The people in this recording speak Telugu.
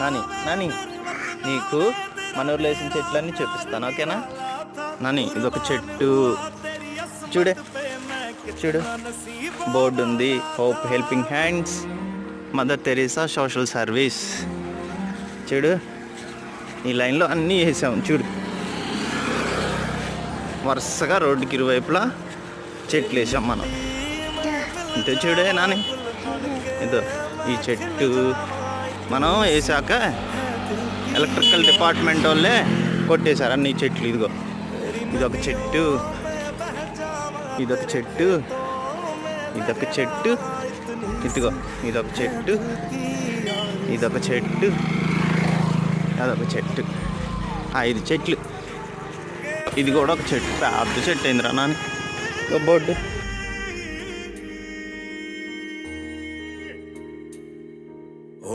నాని నాని నీకు మన ఊర్లో వేసిన చెట్లన్నీ చూపిస్తాను ఓకేనా? నాని ఇదొక చెట్టు. చూడే చూడు. బోర్డు ఉంది. Hope helping hands. Mother Teresa social service. చూడు ఈ లైన్లో అన్నీ వేసాం. చూడు. వరుసగా రోడ్డుకి ఇరువైపులా చెట్లు వేసాం మనం. ఇంత చూడే నాని. ఇదో ఈ చెట్టు. మనం వేసాక ఎలక్ట్రికల్ డిపార్ట్మెంట్ వాళ్ళే కొట్టేశారు అన్ని చెట్లు ఇదిగో. ఇదొక చెట్టు. ఇదొక చెట్టు. ఇదొక చెట్టు. ఇదిగో ఇదొక చెట్టు. ఇదొక చెట్టు. అదొక చెట్టు. ఐదు చెట్లు. ఇది కూడా ఒక చెట్టు. పెద్ద చెట్టు అయిందిరా నాని బోర్డు.